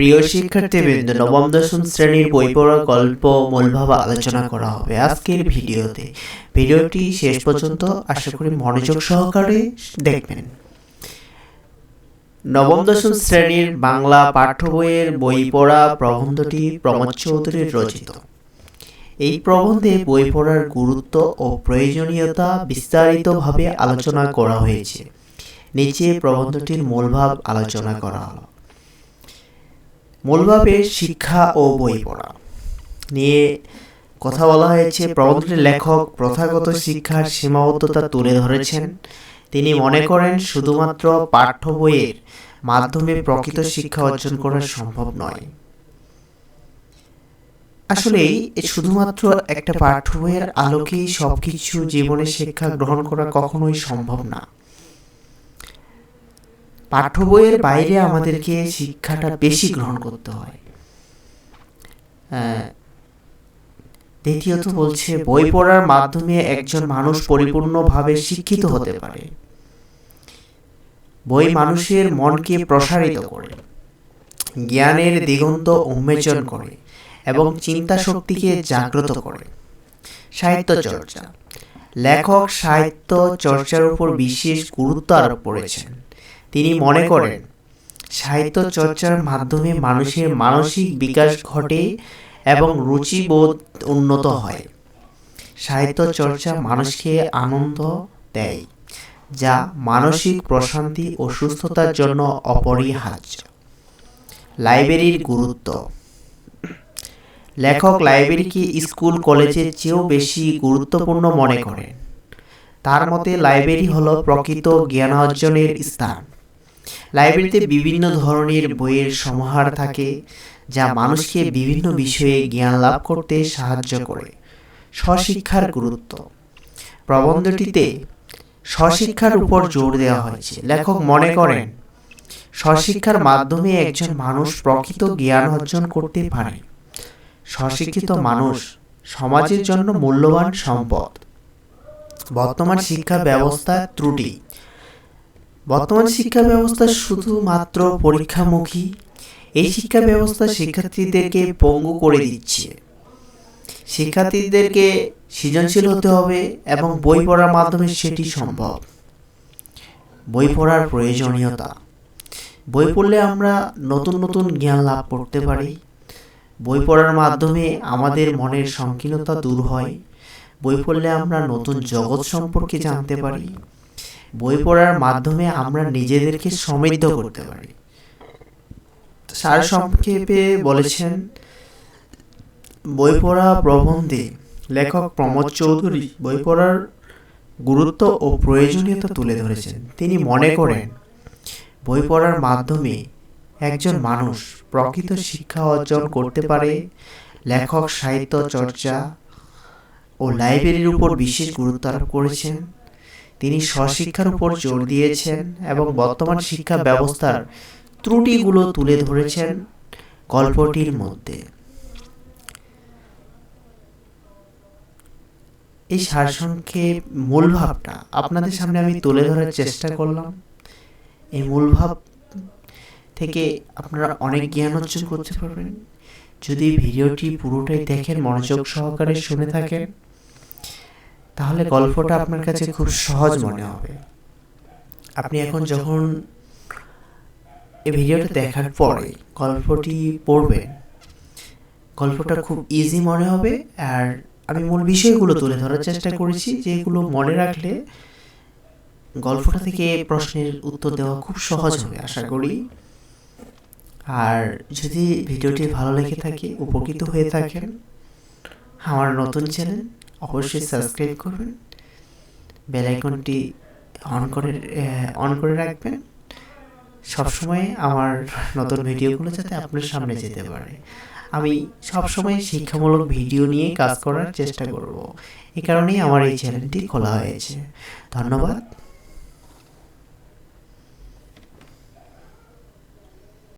প্রিয় শিক্ষার্থীবৃন্দ, নবম, দশম শ্রেণির বই পড়া গল্প মূলভাব আলোচনা করা হবে আজকের ভিডিওতে। ভিডিওটি শেষ পর্যন্ত আশা করি মনোযোগ সহকারে দেখবেন। নবম, দশম শ্রেণির বাংলা পাঠ্য বইয়ের বই পড়া প্রবন্ধটি প্রমোদ চৌধুরীর রচিত। এই প্রবন্ধে বই পড়ার গুরুত্ব ও প্রয়োজনীয়তা বিস্তারিতভাবে আলোচনা করা হয়েছে। নিচে প্রবন্ধটির মূলভাব আলোচনা করা হলো। মূলভাবে শিক্ষা ও বই পড়া। নিয়ে কথা বলা হয়েছে, প্রবন্ধটির লেখক প্রথাগত শিক্ষার সীমাবদ্ধতা তুলে ধরেছেন। তিনি মনে করেন, শুধুমাত্র পাঠ্য বইয়ের মাধ্যমে প্রকৃত শিক্ষা অর্জন করা সম্ভব নয়। আসলেই এ শুধুমাত্র একটা পাঠ্য বইয়ের আলোকেই সবকিছু জীবনে শিক্ষা গ্রহণ করা কখনোই সম্ভব না। পাঠ্য বইয়ের বাইরে আমাদেরকে শিক্ষাটা বেশি গ্রহণ করতে হয়। দ্বিতীয়ত বলছে, বই পড়ার মাধ্যমে একজন মানুষ পরিপূর্ণভাবে শিক্ষিত হতে পারে। বই মানুষের মনকে প্রসারিত করে, জ্ঞানের দিগন্ত উন্মেচন করে এবং চিন্তা শক্তিকে জাগ্রত করে। সাহিত্য চর্চা, লেখক সাহিত্য চর্চার উপর বিশেষ গুরুত্ব আরোপ করেছেন। তিনি মনে করেন সাহিত্য চর্চার মাধ্যমে মানুষের মানসিক বিকাশ ঘটে এবং রুচিবোধ উন্নত হয়। সাহিত্য চর্চা মানুষকে আনন্দ দেয় যা মানসিক প্রশান্তি ও সুস্থতার জন্য অপরিহার্য। লাইব্রেরির গুরুত্ব। লেখক লাইব্রেরিকে স্কুল কলেজের চেয়েও বেশি গুরুত্বপূর্ণ মনে করেন। তার মতে লাইব্রেরি হলো প্রকৃত জ্ঞান অর্জনের স্থান। লাইব্রেরিতে বিভিন্ন ধরনের বইয়ের সমাহার থাকে, যা মানুষকে বিভিন্ন বিষয়ে জ্ঞান লাভ করতে সাহায্য করে। স্বশিক্ষার গুরুত্ব। প্রবন্ধটিতে স্বশিক্ষার উপর জোর দেওয়া হয়েছে। লেখক মনে করেন, স্বশিক্ষার মাধ্যমে একজন মানুষ প্রকৃত জ্ঞান অর্জন করতে পারে। স্বশিক্ষিত মানুষ সমাজের জন্য মূল্যবান সম্পদ। বর্তমান শিক্ষা ব্যবস্থা ত্রুটি। বর্তমান শিক্ষা ব্যবস্থা শুধুমাত্র পরীক্ষামুখী, এই শিক্ষা ব্যবস্থা শিক্ষার্থীদেরকে পঙ্গু করে দিচ্ছে। শিক্ষার্থীদেরকে সৃজনশীল হতে হবে এবং বই পড়ার মাধ্যমে সেটি সম্ভব। বই পড়ার প্রয়োজনীয়তা। বই পড়লে আমরা নতুন নতুন জ্ঞান লাভ করতে পারি। বই পড়ার মাধ্যমে আমাদের মনের সংকীর্ণতা দূর হয়। বই পড়লে আমরা নতুন জগৎ সম্পর্কে জানতে পারি। বই পড়ার মাধ্যমে আমরা নিজেদেরকে সমৃদ্ধ করতে পারি। সার সংক্ষেপে বলেছেন, বই পড়া প্রবন্ধে লেখক প্রমোদ চৌধুরী বই পড়ার গুরুত্ব ও প্রয়োজনীয়তা তুলে ধরেছেন। তিনি মনে করেন, বই পড়ার মাধ্যমে একজন মানুষ প্রকৃত শিক্ষা অর্জন করতে পারে, লেখক সাহিত্য চর্চা ও লাইব্রেরির উপর বিশেষ গুরুত্ব আরোপ করেছেন। তিনি স্বশিক্ষার উপর জোর দিয়েছেন এবং বর্তমান শিক্ষা ব্যবস্থার ত্রুটিগুলো তুলে ধরেছেন গল্পটির মধ্যে। এই সারসংক্ষেপ মূল ভাবটা আপনাদের সামনে আমি তুলে ধরার চেষ্টা করলাম। এই মূল ভাব থেকে আপনারা অনেক জ্ঞান অর্জন করতে পারবেন। যদি ভিডিওটি পুরোটাই দেখেন মনোযোগ সহকারে শুনে থাকেন তাহলে গল্পটা আপনার কাছে খুব সহজ মনে হবে। আপনি এখন যখন এই ভিডিওটা দেখার পরে গল্পটি পড়বেন গল্পটা খুব ইজি মনে হবে আর আমি মূল বিষয়গুলো তুলে ধরার চেষ্টা করেছি যেগুলো মনে রাখলে গল্পটা থেকে প্রশ্নের উত্তর দেওয়া খুব সহজ হবে আশা করি। আর যদি ভিডিওটি ভালো লেগে থাকে উপকৃত হয়ে থাকেন আমার নতুন চ্যানেল অবশ্যই সাবস্ক্রাইব করবেন। বেল আইকনটি অন করে অন করে রাখবেন। সবসময় আমার নতুন ভিডিওগুলো যাতে আপনার সামনে যেতে পারে। আমি সবসময় শিক্ষামূলক ভিডিও নিয়ে কাজ করার চেষ্টা করব। এই কারণেই আমার এই চ্যানেলটি খোলা হয়েছে। ধন্যবাদ।